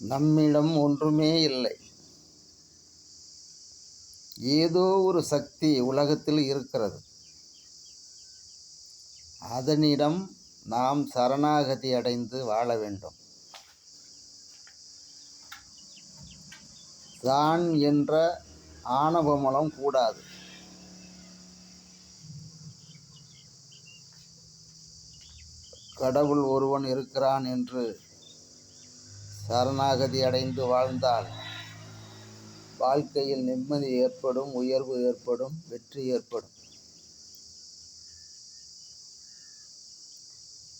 நம்மிடம் ஒன்றுமே இல்லை. ஏதோ ஒரு சக்தி உலகத்தில் இருக்கிறது. அதனிடம் நாம் சரணாகதி அடைந்து வாழ வேண்டும். தான் என்ற ஆணவமலம் கூடாது. கடவுள் ஒருவன் இருக்கிறான் என்று சரணாகதி அடைந்து வாழ்ந்தால் வாழ்க்கையில் நிம்மதி ஏற்படும் உயர்வு ஏற்படும் வெற்றி ஏற்படும்.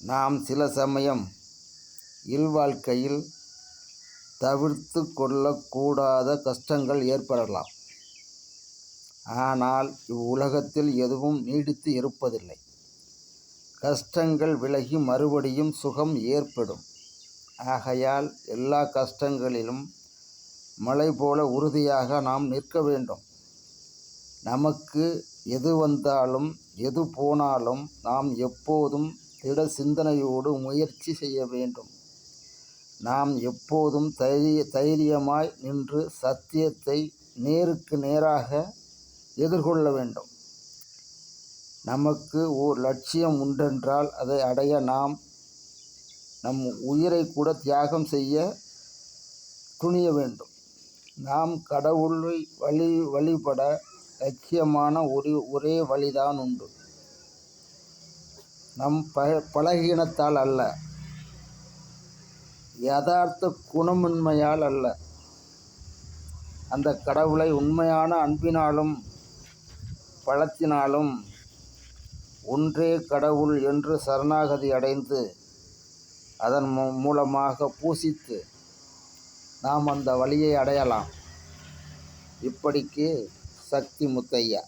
நாம் சில சமயம் இல்வாழ்க்கையில் தவிர்த்து கொள்ளக்கூடாத கஷ்டங்கள் ஏற்படலாம். ஆனால் இவ்வுலகத்தில் எதுவும் நீடித்து இருப்பதில்லை. கஷ்டங்கள் விலகி மறுபடியும் சுகம் ஏற்படும். ஆகையால் எல்லா கஷ்டங்களிலும் மலை போல உறுதியாக நாம் நிற்க வேண்டும். நமக்கு எது வந்தாலும் எது போனாலும் நாம் எப்போதும் திட சிந்தனையோடு முயற்சி செய்ய வேண்டும். நாம் எப்போதும் தைரிய தைரியமாய் நின்று சத்தியத்தை நேருக்கு நேராக எதிர்கொள்ள வேண்டும். நமக்கு ஓர் லட்சியம் உண்டென்றால் அதை அடைய நாம் நம் உயிரை கூட தியாகம் செய்ய துணிய வேண்டும். நாம் கடவுளை வழி வழிபட லட்சியமான ஒரு ஒரே வழிதான் உண்டு. நம் ப பலகீனத்தால் அல்ல. யதார்த்த குணமின்மையால் அல்ல. அந்த கடவுளை உண்மையான அன்பினாலும் பலத்தினாலும் ஒன்றே கடவுள் என்று சரணாகதி அடைந்து அதன் மூ மூலமாக பூசித்து நாம் அந்த வழியை அடையலாம். இப்படிக்கு சக்தி முத்தையா.